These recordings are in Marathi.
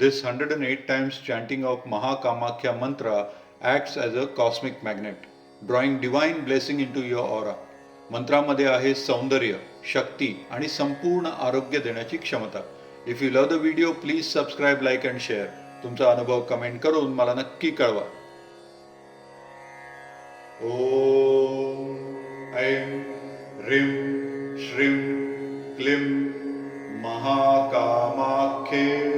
This 108 times chanting of Mahakamakya mantra acts as a cosmic magnet, drawing divine blessing into your aura. मंत्रामध्ये आहे सौंदर्य शक्ती आणि संपूर्ण आरोग्य देण्याची क्षमता. If you love the video please subscribe like and share तुमचा अनुभव कमेंट करून मला नक्की कळवा. ओ ऐं ह्रीं श्रीम क्लीं महाकामाख्ये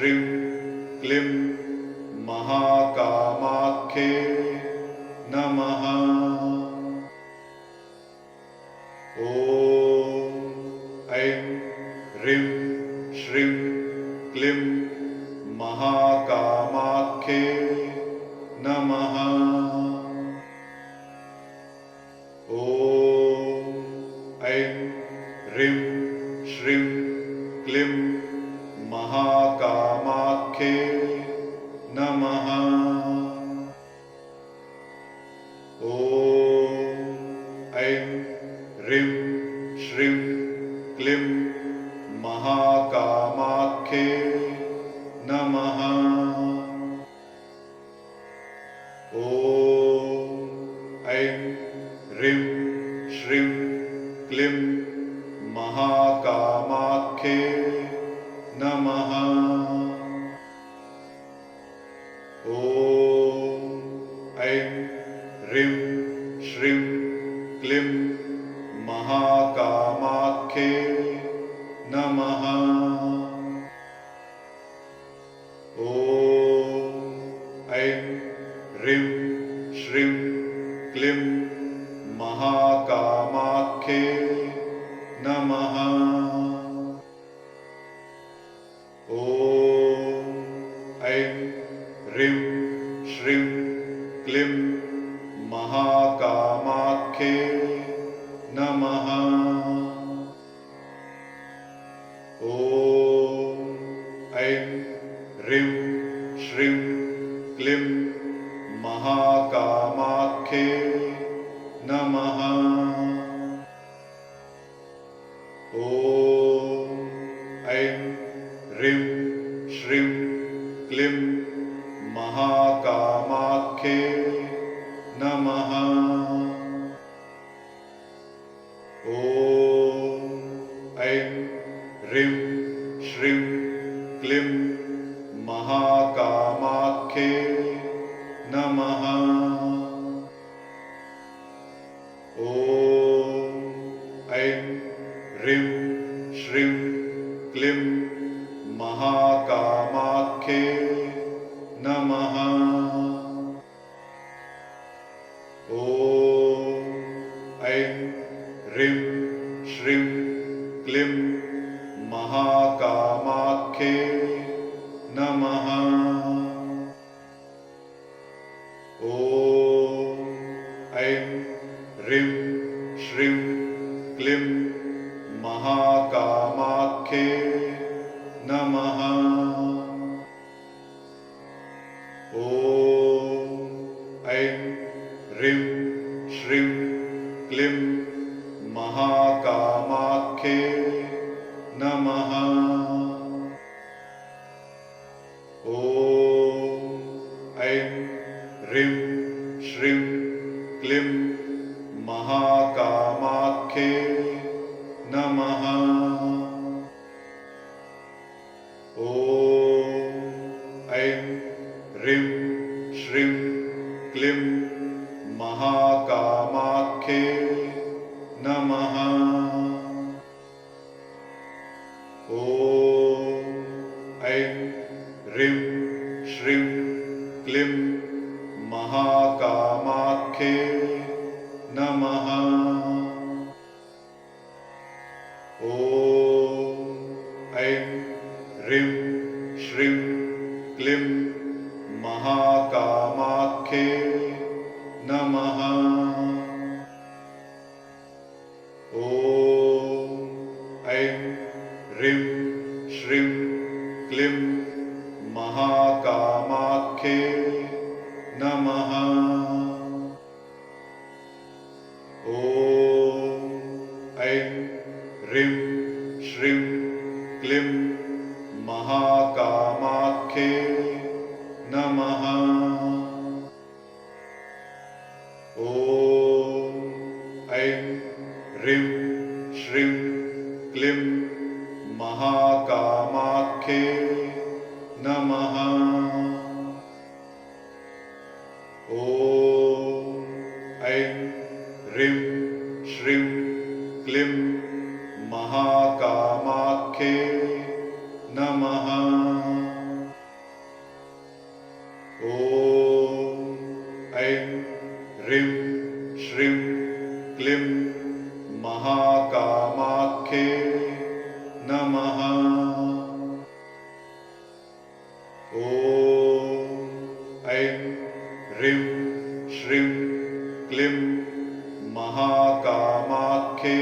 श्रीं क्लीं महाकामाख्ये नमः ह्रीं श्रीं क्लीं महाकामाख्ये के नमः। réunir que ॐ ऐं ह्रीं क्लिं महाकामाख्ये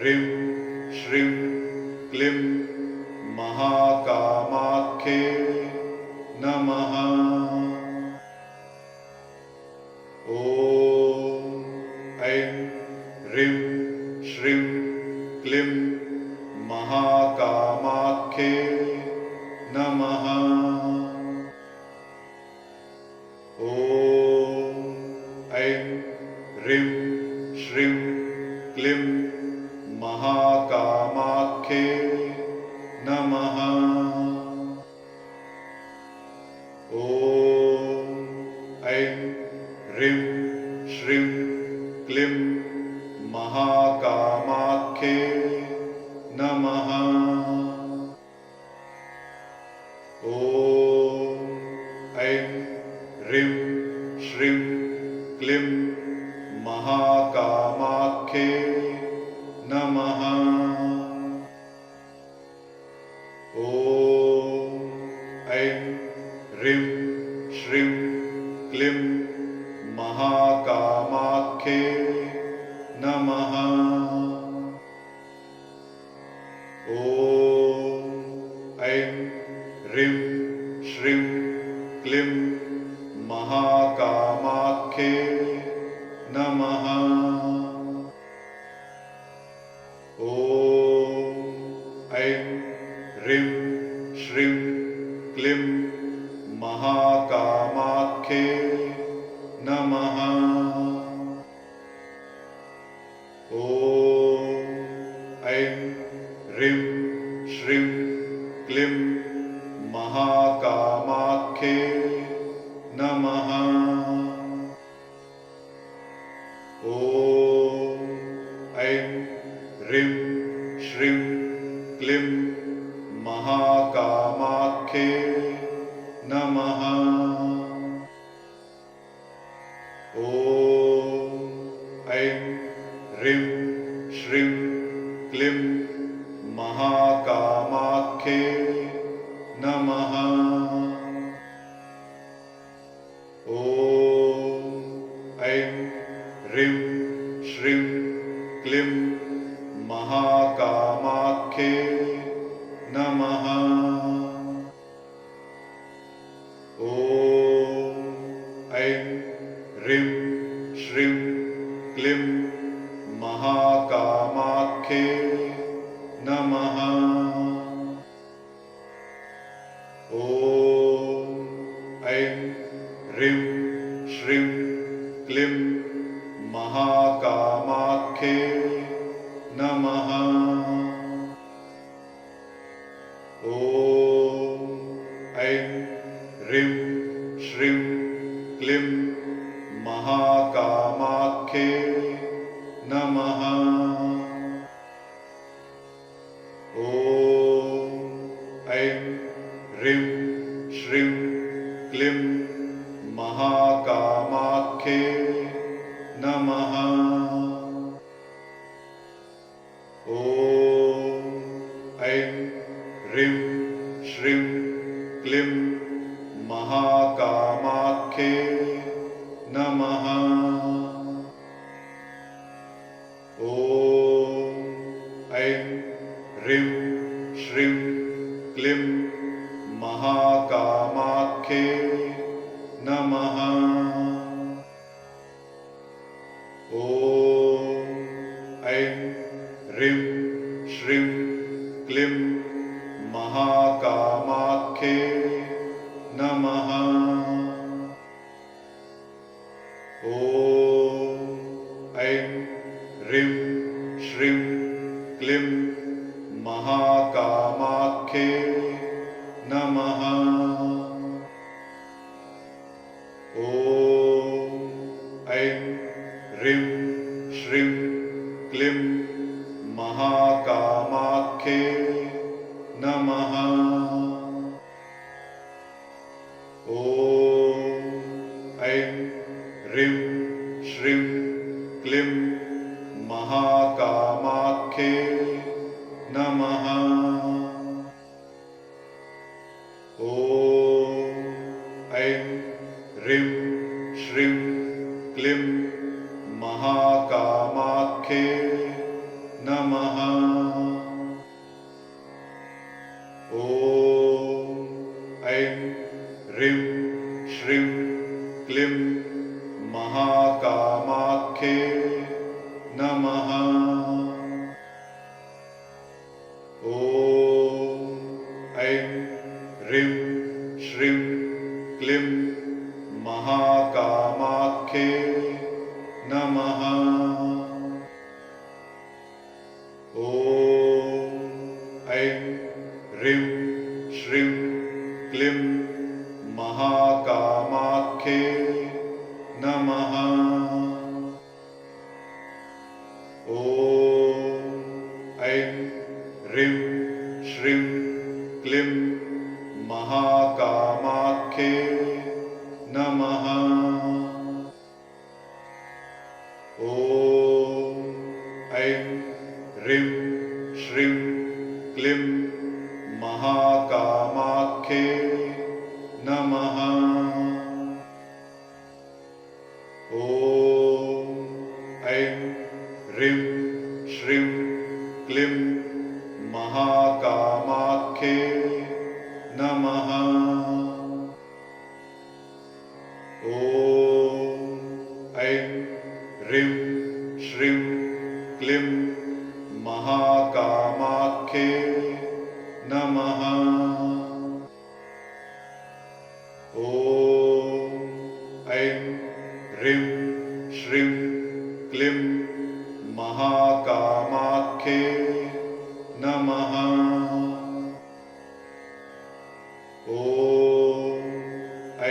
ह्रीं श्रीं क्लीं महाकामाख्ये Namaha. Hebreus came ॐ ऐं ह्रीं श्रीं क्लीं महाकामाख्ये क्लिं महाका श्रीं क्लीं महाकामाख्ये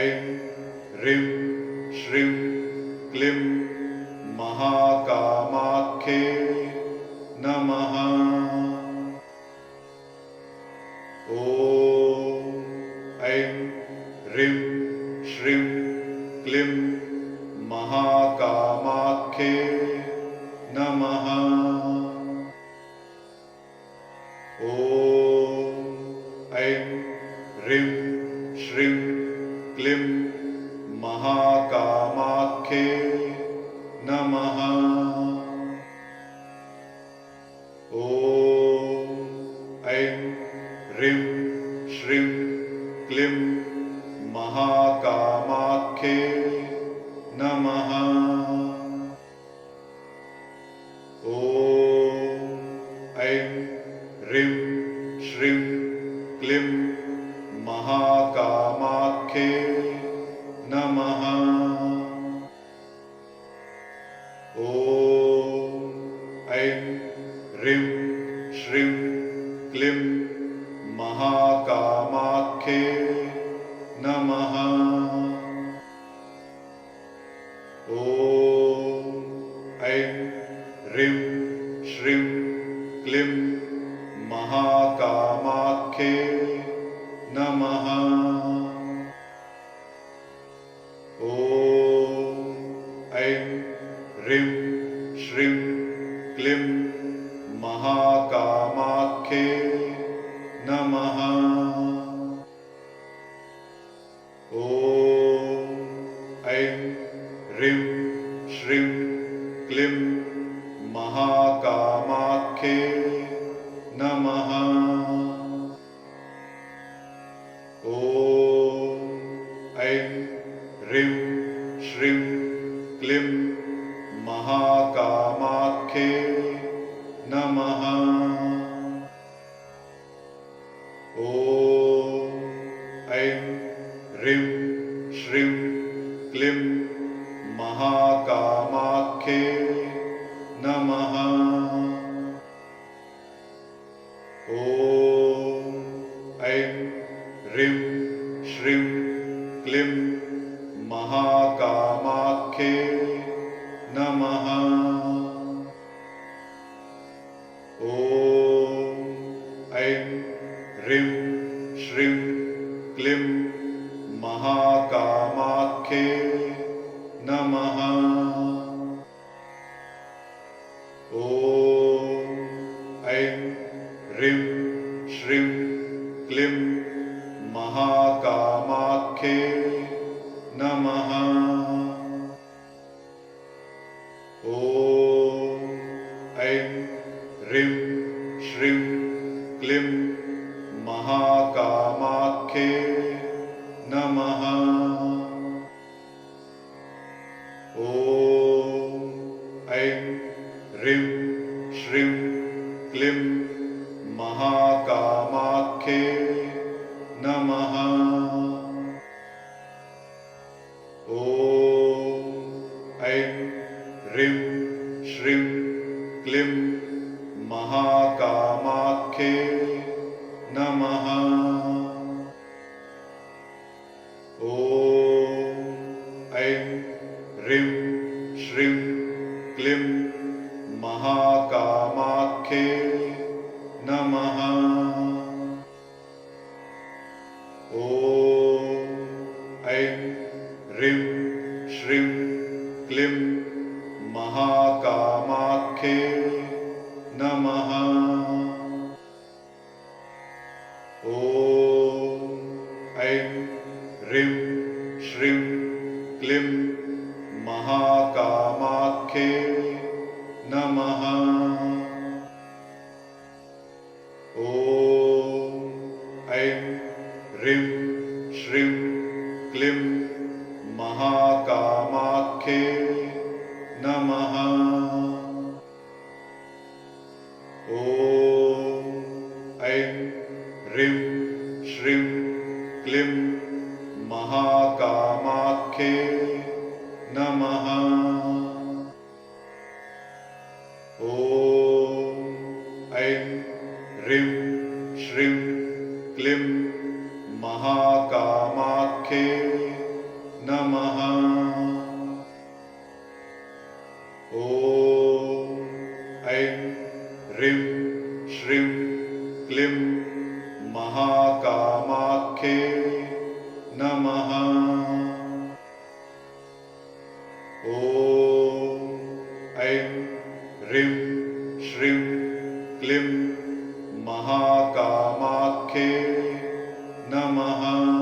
Шрим, Рим, Шрим. Hebreu महाकामाख्ये नमः। Oh. ह्रीं क्लीं महा Namaha. ह्रीं श्रीं क्लीं महाकामाख्ये नमः।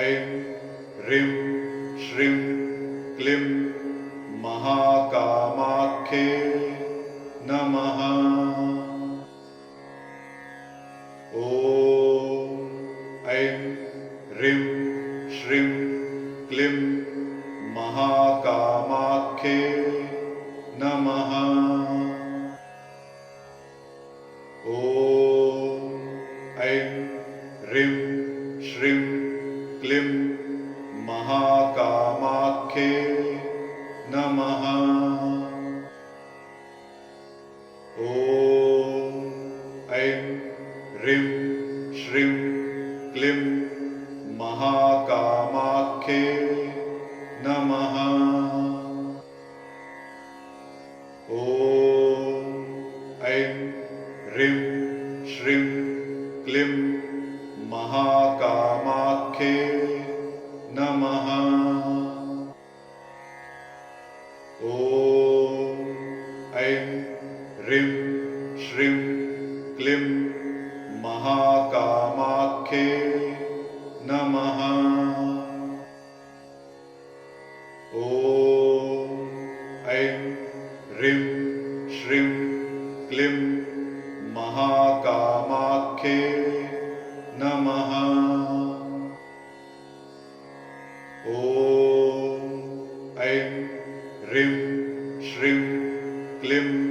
ऐं ह्रीं श्रीं क्लीं महाकामाख्ये ॐ ऐं ह्रीं श्रीं क्लीं